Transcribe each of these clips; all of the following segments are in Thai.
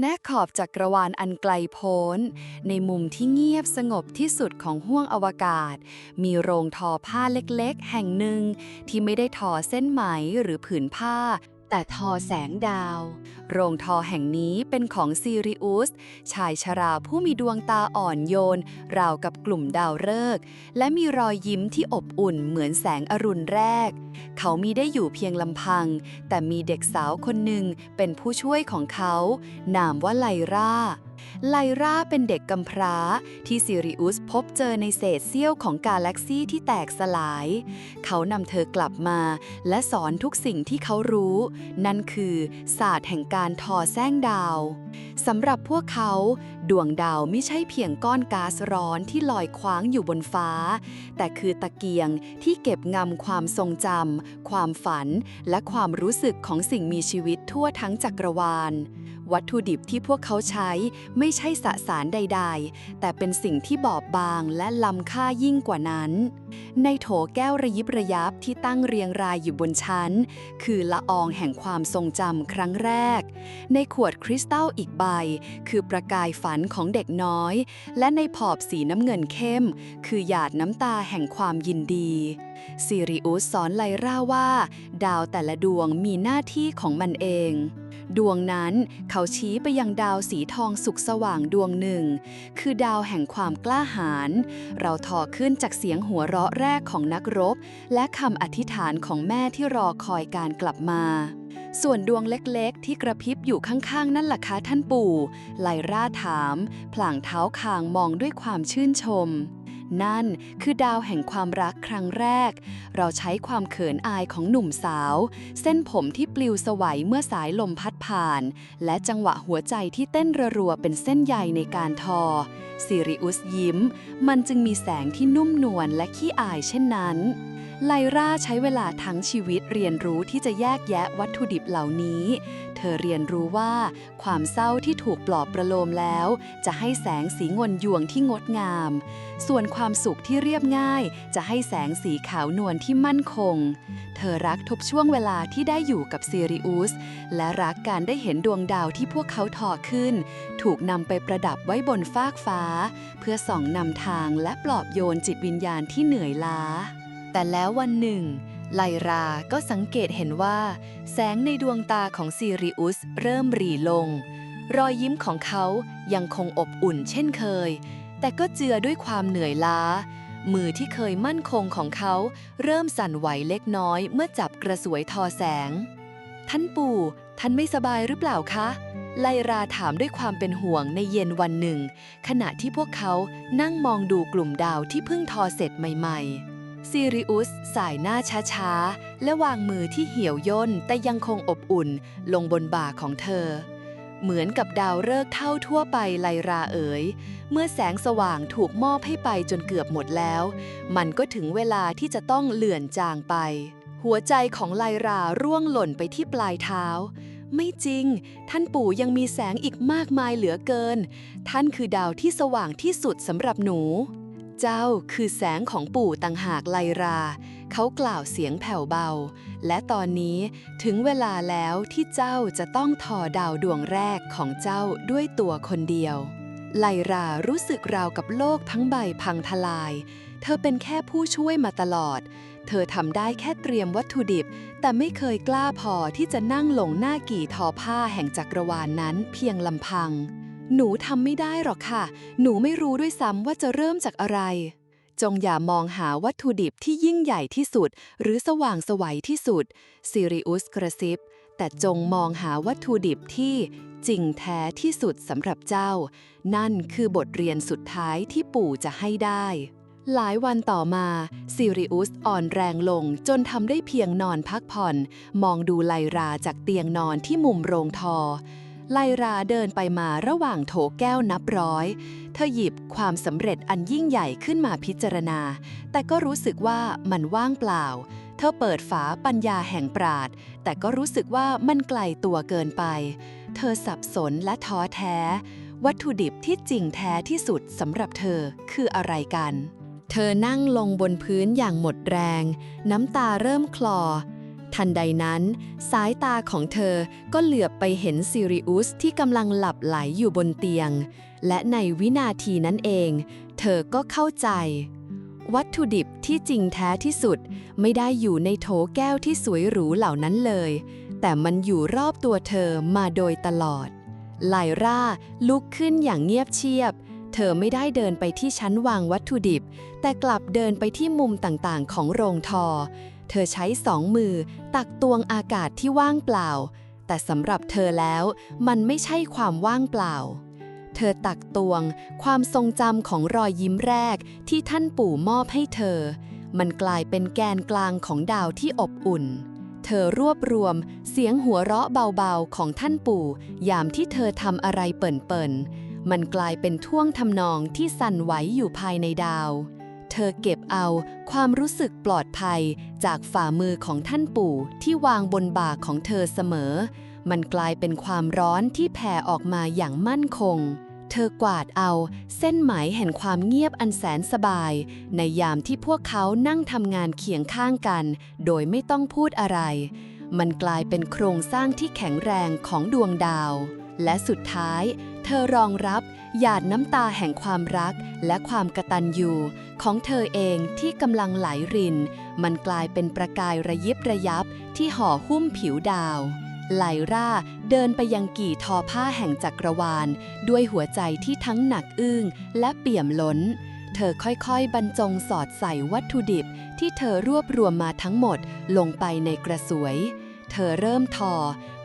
แนขอบจักรวาลอันไกลโพ้น ในมุมที่เงียบสงบที่สุดของห้วงอวกาศ มีโรงทอผ้าเล็กๆ แห่งหนึ่ง ที่ไม่ได้ทอเส้นไหมหรือผืนผ้า แต่ทอแสงดาว โรงทอแห่งนี้เป็นของซีริอุส ชายชราผู้มีดวงตาอ่อนโยน ราวกับกลุ่มดาวฤกษ์และมีรอยยิ้มที่อบอุ่นเหมือนแสงอรุณแรก เขามีได้อยู่เพียงลำพัง แต่มีเด็กสาวคนหนึ่งเป็นผู้ช่วยของเขา นามว่าไลรา ไลราเป็นเด็กกำพร้าที่ซิริอุสพบเจอในเศษเสี้ยวของกาแล็กซี่ที่แตกสลาย เขานำเธอกลับมา และสอนทุกสิ่งที่เขารู้ นั่นคือศาสตร์แห่งการทอแสงดาวสำหรับพวกเขา ดวงดาวไม่ใช่เพียงก้อนก๊าซร้อนที่ลอยคว้างอยู่บนฟ้า แต่คือตะเกียงที่เก็บงำความทรงจำความฝัน และความรู้สึกของสิ่งมีชีวิตทั่วทั้งจักรวาล วัตถุดิบที่พวกเขาใช้ไม่ใช่สสารใดๆ แต่เป็นสิ่งที่บอบบางและล้ำค่ายิ่งกว่านั้น ในโถแก้วระยิบระยับที่ตั้งเรียงรายอยู่บนชั้น คือละอองแห่งความทรงจำครั้งแรก ในขวดคริสตัลอีกใบ คือประกายฝันของเด็กน้อย และในผอบสีน้ำเงินเข้ม คือหยาดน้ำตาแห่งความยินดีซิริอุสสอนไลราว่า ดาวแต่ละดวงมีหน้าที่ของมันเอง ดวงนั้นเขาชี้ไปยังดาวสีทองสุกสว่างดวงหนึ่ง คือดาวแห่งความกล้าหาญ เราทอขึ้นจากเสียงหัวเราะแรกของนักรบ และคำอธิษฐานของแม่ที่รอคอยการกลับมา ส่วนดวงเล็กๆ ที่กระพริบอยู่ข้างๆ นั่นล่ะคะท่านปู่ ไลร่าถาม พลางเท้าคางมองด้วยความชื่นชม นั่นคือดาวแห่งความรักครั้งแรก เราใช้ความเขินอายของหนุ่มสาว เส้นผมที่ปลิวสวัยเมื่อสายลมพัดผ่าน และจังหวะหัวใจที่เต้นรัวเป็นเส้นใยในการทอซิริอุสยิ้ม มันจึงมีแสงที่นุ่มนวลและขี้อายเช่นนั้น ไลราใช้เวลาทั้งชีวิตเรียนรู้ที่จะแยกแยะวัตถุดิบเหล่านี้ เธอเรียนรู้ว่า ความเศร้าที่ถูกปลอบประโลมแล้ว จะให้แสงสีงนยวงที่งดงาม ส่วนความสุขที่เรียบง่าย จะให้แสงสีขาวนวลที่มั่นคง เธอรักทุกช่วงเวลาที่ได้อยู่กับซีริอุสและรักการได้เห็นดวงดาวที่พวกเขาทอขึ้น ถูกนำไปประดับไว้บนฟากฟ้า เพื่อส่องนำทางและปลอบโยนจิตวิญญาณที่เหนื่อยล้า แต่แล้ววันหนึ่ง ไลราก็สังเกตเห็นว่า แสงในดวงตาของซีริอุสเริ่มหรี่ลง รอยยิ้มของเขายังคงอบอุ่นเช่นเคย แต่ก็เจือด้วยความเหนื่อยล้า มือที่เคยมั่นคงของเขา เริ่มสั่นไหวเล็กน้อยเมื่อจับกระสวยทอแสง ท่านปู่ ท่านไม่สบายหรือเปล่าคะ ไลราถามด้วยความเป็นห่วงในเย็นวันหนึ่ง ขณะที่พวกเขานั่งมองดูกลุ่มดาวที่เพิ่งทอเสร็จใหม่ ๆ ซิริอุสสายหน้าช้าๆ และวางมือที่เหี่ยวย่นแต่ยังคงอบอุ่นลงบนบ่าของเธอ เหมือนกับดาวฤกษ์เท่าทั่วไปไลราเอ๋ย เมื่อแสงสว่างถูกมอบให้ไปจนเกือบหมดแล้ว มันก็ถึงเวลาที่จะต้องเลื่อนจางไป หัวใจของไลราร่วงหล่นไปที่ปลายเท้าไม่จริง ท่านปู่ยังมีแสงอีกมากมายเหลือเกิน ท่านคือดาวที่สว่างที่สุดสำหรับหนู เจ้าคือแสงของปู่ต่างหากไลรา เขากล่าวเสียงแผ่วเบา และตอนนี้ถึงเวลาแล้วที่เจ้าจะต้องทอดาวดวงแรกของเจ้าด้วยตัวคนเดียว ไลรารู้สึกราวกับโลกทั้งใบพังทลาย เธอเป็นแค่ผู้ช่วยมาตลอด เธอทำได้แค่เตรียมวัตถุดิบ แต่ไม่เคยกล้าพอที่จะนั่งลงหน้ากี่ทอผ้าแห่งจักรวาลนนั้นเพียงลำพัง หนูทำไม่ได้หรอกค่ะ หนูไม่รู้ด้วยซ้ำว่าจะเริ่มจากอะไร จงอย่ามองหาวัตถุดิบที่ยิ่งใหญ่ที่สุด หรือสว่างสวัยที่สุดซิริอุสกระซิบ แต่จงมองหาวัตถุดิบที่จริงแท้ที่สุดสำหรับเจ้า นั่นคือบทเรียนสุดท้ายที่ปู่จะให้ได้ หลายวันต่อมาซิริอุสอ่อนแรงลงจนทำได้เพียงนอนพักผ่อน มองดูไลราจากเตียงนอนที่มุมโรงทอ ไลราเดินไปมาระหว่างโถแก้วนับร้อย เธอหยิบความสำเร็จอันยิ่งใหญ่ขึ้นมาพิจารณา แต่ก็รู้สึกว่ามันว่างเปล่า เธอเปิดฝาปัญญาแห่งปราด แต่ก็รู้สึกว่ามันไกลตัวเกินไป เธอสับสนและท้อแท้ วัตถุดิบที่จริงแท้ที่สุดสำหรับเธอคืออะไรกัน เธอนั่งลงบนพื้นอย่างหมดแรง น้ำตาเริ่มคลอ ทันใดนั้น สายตาของเธอก็เหลือบไปเห็นซิริอุสที่กำลังหลับไหลอยู่บนเตียง และในวินาทีนั้นเอง เธอก็เข้าใจ วัตถุดิบที่จริงแท้ที่สุดไม่ได้อยู่ในโถแก้วที่สวยหรูเหล่านั้นเลย แต่มันอยู่รอบตัวเธอมาโดยตลอด ไลร่าลุกขึ้นอย่างเงียบเชียบเธอไม่ได้เดินไปที่ชั้นวางวัตถุดิบ แต่กลับเดินไปที่มุมต่างๆ ของโรงทอ เธอใช้สองมือ ตักตวงอากาศที่ว่างเปล่า แต่สำหรับเธอแล้วมันไม่ใช่ความว่างเปล่า เธอตักตวง ความทรงจำของรอยยิ้มแรกที่ท่านปู่มอบให้เธอ มันกลายเป็นแกนกลางของดาวที่อบอุ่น เธอรวบรวมเสียงหัวเราะเบาๆของท่านปู่ ยามที่เธอทำอะไรเปิ่นๆมันกลายเป็นท่วงทำนองที่สั่นไหวอยู่ภายในดาว เธอเก็บเอาความรู้สึกปลอดภัยจากฝ่ามือของท่านปู่ที่วางบนบ่าของเธอเสมอ มันกลายเป็นความร้อนที่แผ่ออกมาอย่างมั่นคง เธอกวาดเอาเส้นไหมแห่งความเงียบอันแสนสบาย ในยามที่พวกเขานั่งทำงานเคียงข้างกัน โดยไม่ต้องพูดอะไร มันกลายเป็นโครงสร้างที่แข็งแรงของดวงดาว และสุดท้าย เธอรองรับหยาดน้ำตาแห่งความรักและความกตัญญูของเธอเองที่กำลังไหลริน มันกลายเป็นประกายระยิบระยับที่ห่อหุ้มผิวดาวไลร่าเดินไปยังกี่ทอผ้าแห่งจักรวาล ด้วยหัวใจที่ทั้งหนักอึ้งและเปี่ยมล้น เธอค่อยๆ บรรจงสอดใส่วัตถุดิบที่เธอรวบรวมมาทั้งหมดลงไปในกระสวย อเริ่มทอ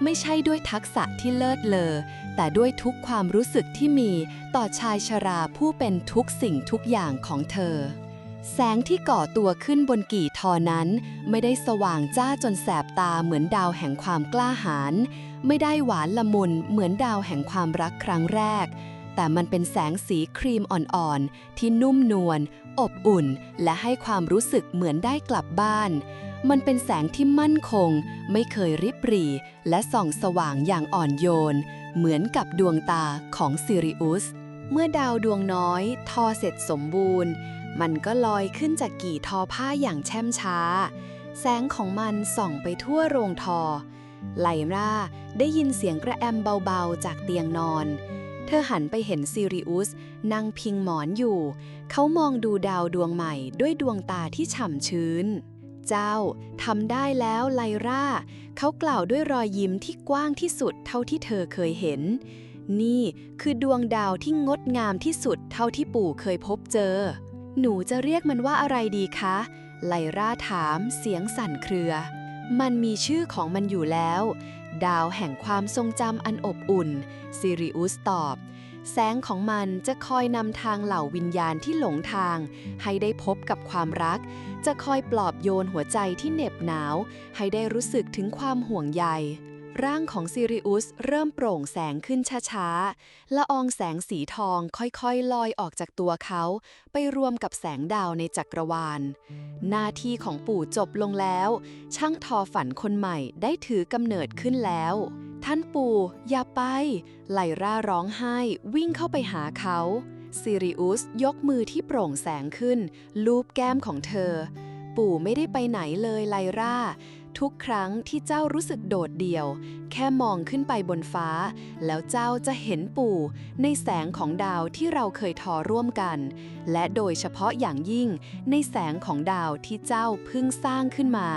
ไม่ใช่ด้วยทักษะที่เลิศเลอ แต่ด้วยทุกความรู้สึกที่มีต่อชายชราผู้เป็นทุกสิ่งทุกอย่างของเธอ แสงที่ก่อตัวขึ้นบนกี่ทอนั้น ไม่ได้สว่างจ้าจนแสบตาเหมือนดาวแห่งความกล้าหาญไม่ได้หวานละมุนเหมือนดาวแห่งความรักครั้งแรก แต่มันเป็นแสงสีครีมอ่อนๆ ที่นุ่มนวลอบอุ่น และให้ความรู้สึกเหมือนได้กลับบ้าน มันเป็นแสงที่มั่นคง ไม่เคยริบหรี่ และส่องสว่างอย่างอ่อนโยน เหมือนกับดวงตาของซิริอุส เมื่อดาวดวงน้อย ทอเสร็จสมบูรณ์ มันก็ลอยขึ้นจากกี่ทอผ้าอย่างแช่มช้า แสงของมันส่องไปทั่วโรงทอ ไลร่าได้ยินเสียงกระแอมเบาๆจากเตียงนอน เธอหันไปเห็นซิริอุสนั่งพิงหมอนอยู่ เขามองดูดาวดวงใหม่ด้วยดวงตาที่ฉ่ำชื้น เจ้าทำได้แล้วไลร่า เขากล่าวด้วยรอยยิ้มที่กว้างที่สุดเท่าที่เธอเคยเห็น นี่คือดวงดาวที่งดงามที่สุดเท่าที่ปู่เคยพบเจอ หนูจะเรียกมันว่าอะไรดีคะ ไลร่าถามเสียงสั่นเครือ มันมีชื่อของมันอยู่แล้ว ดาวแห่งความทรงจำอันอบอุ่น ซิริอุสตอบ แสงของมันจะคอยนำทางเหล่าวิญญาณที่หลงทาง ให้ได้พบกับความรัก จะคอยปลอบโยนหัวใจที่เหน็บหนาว ให้ได้รู้สึกถึงความห่วงใย ร่างของซิริอุสเริ่มโปร่งแสงขึ้นช้าๆ ละอองแสงสีทองค่อยๆ ลอยออกจากตัวเขา ไปรวมกับแสงดาวในจักรวาล หน้าที่ของปู่จบลงแล้ว ช่างทอฝันคนใหม่ได้ถือกำเนิดขึ้นแล้ว ท่านปู่อย่าไป ไลร่าร้องไห้วิ่งเข้าไปหาเขาซิริอุสยกมือที่โปร่งแสงขึ้น ลูบแก้มของเธอ ปู่ไม่ได้ไปไหนเลยไลร่า ทุกครั้งที่เจ้ารู้สึกโดดเดี่ยว แค่มองขึ้นไปบนฟ้า แล้วเจ้าจะเห็นปู่ ในแสงของดาวที่เราเคยทอร่วมกัน และโดยเฉพาะอย่างยิ่งในแสงของดาวที่เจ้าเพิ่งสร้างขึ้นมา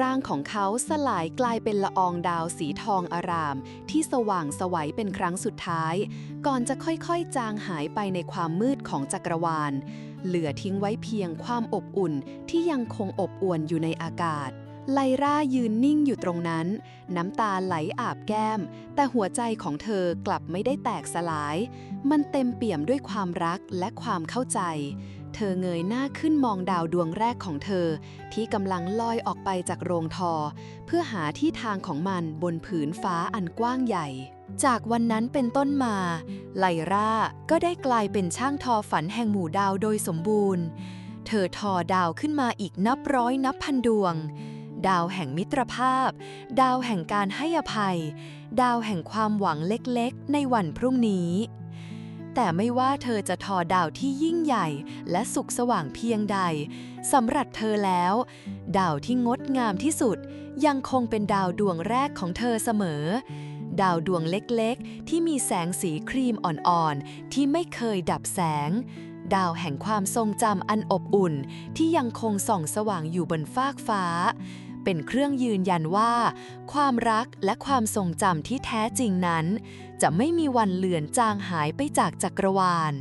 ร่างของเขาสลายกลายเป็นละอองดาวสีทองอาราม ที่สว่างสวัยเป็นครั้งสุดท้าย ก่อนจะค่อยๆ จางหายไปในความมืดของจักรวาล เหลือทิ้งไว้เพียงความอบอุ่นที่ยังคงอบอวลอยู่ในอากาศ ไลร่ายืนนิ่งอยู่ตรงนั้น น้ำตาไหลอาบแก้ม แต่หัวใจของเธอกลับไม่ได้แตกสลาย มันเต็มเปี่ยมด้วยความรักและความเข้าใจ เธอเงยหน้าขึ้นมองดาวดวงแรกของเธอ ที่กำลังลอยออกไปจากโรงทอ เพื่อหาที่ทางของมันบนผืนฟ้าอันกว้างใหญ่ จากวันนั้นเป็นต้นมา ไลร่าก็ได้กลายเป็นช่างทอฝันแห่งหมู่ดาวโดยสมบูรณ์ เธอทอดาวขึ้นมาอีกนับร้อยนับพันดวง ดาวแห่งมิตรภาพ ดาวแห่งการให้อภัย ดาวแห่งความหวังเล็กๆ ในวันพรุ่งนี้ แต่ไม่ว่าเธอจะทอดาวที่ยิ่งใหญ่ และสุขสว่างเพียงใดสำหรับเธอแล้ว ดาวที่งดงามที่สุด ยังคงเป็นดาวดวงแรกของเธอเสมอ ดาวดวงเล็กๆ ที่มีแสงสีครีมอ่อนๆ ที่ไม่เคยดับแสง ดาวแห่งความทรงจำอันอบอุ่น ที่ยังคงส่องสว่างอยู่บนฟากฟ้า เป็นเครื่องยืนยันว่า ความรักและความทรงจำที่แท้จริงนั้น จะไม่มีวันเลือนจางหายไปจากจักรวาล